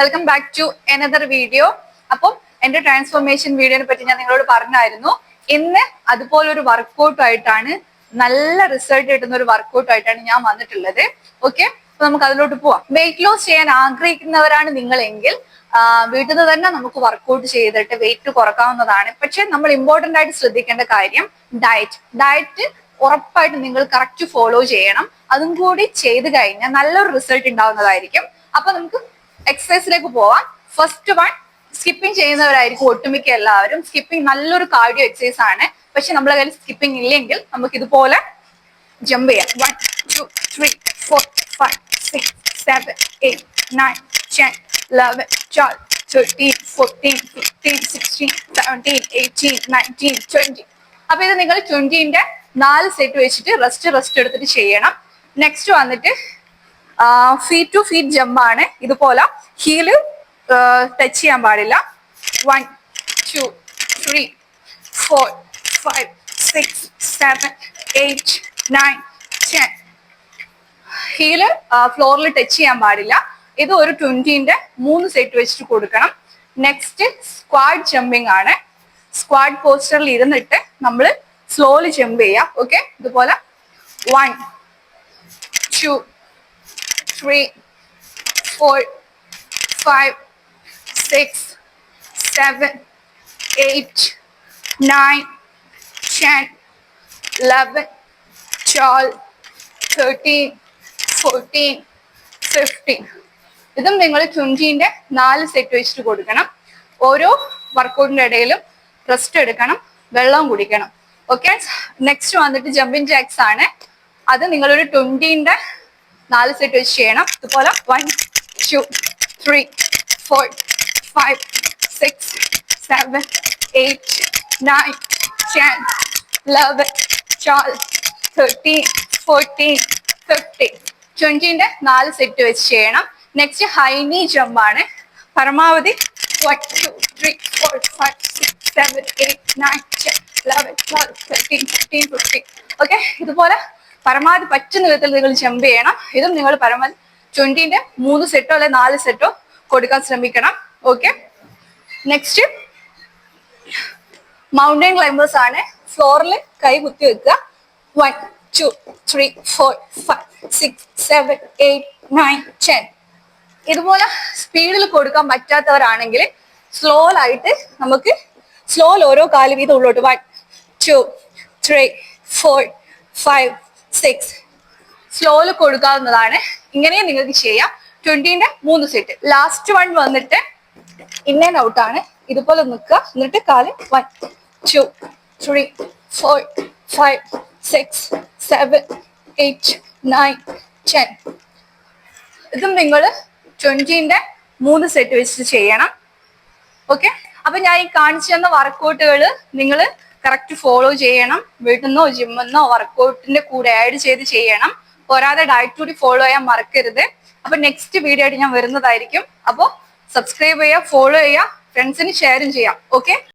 Welcome back to another video അപ്പം എന്റെ transformation വീഡിയോനെ പറ്റി ഞാൻ നിങ്ങളോട് പറഞ്ഞായിരുന്നു. ഇന്ന് അതുപോലെ ഒരു വർക്കൗട്ട് ആയിട്ടാണ് നല്ല റിസൾട്ട് കിട്ടുന്ന ഒരു വർക്കൗട്ട് ആയിട്ടാണ് ഞാൻ വന്നിട്ടുള്ളത്. ഓക്കെ അപ്പൊ നമുക്ക് അതിലോട്ട് പോവാം. വെയിറ്റ് ലോസ് ചെയ്യാൻ ആഗ്രഹിക്കുന്നവരാണ് നിങ്ങളെങ്കിൽ വീട്ടിൽ നിന്ന് തന്നെ നമുക്ക് വർക്കൗട്ട് ചെയ്തിട്ട് വെയിറ്റ് കുറക്കാവുന്നതാണ്. പക്ഷെ നമ്മൾ ഇമ്പോർട്ടന്റ് ആയിട്ട് ശ്രദ്ധിക്കേണ്ട കാര്യം ഡയറ്റ് ഡയറ്റ് ഉറപ്പായിട്ട് നിങ്ങൾ കറക്റ്റ് ഫോളോ ചെയ്യണം. അതും കൂടി ചെയ്ത് കഴിഞ്ഞാൽ നല്ലൊരു റിസൾട്ട് ഉണ്ടാവുന്നതായിരിക്കും. അപ്പൊ നമുക്ക് എക്സസൈസിലേക്ക് പോവാം. ഫസ്റ്റ് വൺ സ്കിപ്പിംഗ് ചെയ്യുന്നവരായിരിക്കും ഒട്ടുമിക്ക എല്ലാവരും. സ്കിപ്പിംഗ് നല്ലൊരു കാർഡിയോ എക്സസൈസ് ആണ്. പക്ഷെ നമ്മളെ കയ്യിൽ സ്കിപ്പിംഗ് ഇല്ലെങ്കിൽ നമുക്ക് ഇതുപോലെ ജമ്പ് ചെയ്യാം. One two three four five six seven eight nine ten eleven twelve thirteen fourteen fifteen sixteen seventeen eighteen nineteen twenty അപ്പൊ ഇത് നിങ്ങൾ ട്വന്റിന്റെ നാല് സെറ്റ് വെച്ചിട്ട് റെസ്റ്റ് റെസ്റ്റ് എടുത്തിട്ട് ചെയ്യണം. നെക്സ്റ്റ് വന്നിട്ട് ഫീറ്റ് ടു ഫീറ്റ് ജമ്പ് ആണ്. ഇതുപോലെ ഹീൽ ടച്ച് ചെയ്യാൻ പാടില്ല. One two three four five six seven eight nine ten heel ഫ്ലോറിൽ ടച്ച് ചെയ്യാൻ പാടില്ല. ഇത് ഒരു ട്വന്റിന്റെ മൂന്ന് സെറ്റ് വെച്ചിട്ട് കൊടുക്കണം. നെക്സ്റ്റ് സ്ക്വാഡ് ജമ്പിങ് ആണ്. സ്ക്വാഡ് പോസ്റ്ററിൽ ഇരുന്നിട്ട് നമ്മൾ സ്ലോലി ജമ്പ് ചെയ്യാം. ഓക്കെ ഇതുപോലെ one two three four five six seven eight nine ten eleven twelve thirteen fourteen fifteen ഇതും നിങ്ങൾ ചുഞ്ചിന്റെ നാല് സെറ്റ് വെച്ചിട്ട് കൊടുക്കണം. ഓരോ വർക്കൗട്ടിന്റെ ഇടയിലും റെസ്റ്റ് എടുക്കണം വെള്ളം കുടിക്കണം. ഓക്കെ നെക്സ്റ്റ് വന്നിട്ട് ജമ്പിങ് ജാക്സ് ആണ്. അത് നിങ്ങളൊരു ട്വന്റീന്റെ നാല് സെറ്റ് വെച്ച് ചെയ്യണം. ഇതുപോലെ one two three four five six seven eight nine ten eleven twelve thirteen fourteen fifteen ട്വന്റീന്റെ നാല് സെറ്റ് വെച്ച് ചെയ്യണം. നെക്സ്റ്റ് ഹൈനി ജമ്പ് ആണ്. പരമാവധി one two three four five six seven eight nine ten eleven twelve thirteen fifteen fifteen okay ഇതുപോലെ പരമാവധി പറ്റുന്ന വിധത്തിൽ നിങ്ങൾ ജമ്പ് ചെയ്യണം. ഇതും നിങ്ങൾ പരമാവധി ട്വന്റിന്റെ മൂന്ന് സെറ്റോ അല്ലെ നാല് സെറ്റോ കൊടുക്കാൻ ശ്രമിക്കണം. ഓക്കെ നെക്സ്റ്റ് മൗണ്ടൻ ക്ലൈംബേഴ്സ് ആണ് ഫ്ലോറിൽ കൈ കുത്തി വെക്കുക. One two three four five six seven eight nine ten ഇതുപോലെ സ്പീഡിൽ കൊടുക്കാൻ പറ്റാത്തവരാണെങ്കിൽ സ്ലോ ആയിട്ട് നമുക്ക് സ്ലോയിൽ ഓരോ കാൽ വീതം ഉള്ളോട്ട്. One two three four five six സ്ലോയിൽ കൊടുക്കാവുന്നതാണ്. ഇങ്ങനെ നിങ്ങൾക്ക് ചെയ്യാം. ട്വന്റിന്റെ മൂന്ന് സെറ്റ് ലാസ്റ്റ് വൺ വന്നിട്ട് ഇൻ ആൻഡ് ഔട്ട് ആണ്. ഇതുപോലെ നിൽക്കുക. എന്നിട്ട് കാൽ one two three four five six seven eight nine ten ഇതും നിങ്ങൾ ട്വന്റിന്റെ മൂന്ന് സെറ്റ് വെച്ചിട്ട് ചെയ്യണം. ഓക്കെ അപ്പൊ ഞാൻ ഈ കാണിച്ചു തന്ന വർക്കൗട്ടുകൾ നിങ്ങൾ കറക്റ്റ് ഫോളോ ചെയ്യണം. വീട്ടിൽ നിന്നോ ജിമ്മിൽ നിന്നോ വർക്കൗട്ടിന്റെ കൂടെ ആഡ് ചെയ്ത് ചെയ്യണം. പോരാതെ ഡയറ്റ് കൂടി ഫോളോ ചെയ്യാൻ മറക്കരുത്. അപ്പൊ നെക്സ്റ്റ് വീഡിയോ ആയിട്ട് ഞാൻ വരുന്നതായിരിക്കും. അപ്പോൾ സബ്സ്ക്രൈബ് ചെയ്യുക ഫോളോ ചെയ്യുക ഫ്രണ്ട്സിന് ഷെയറും ചെയ്യാം ഓക്കെ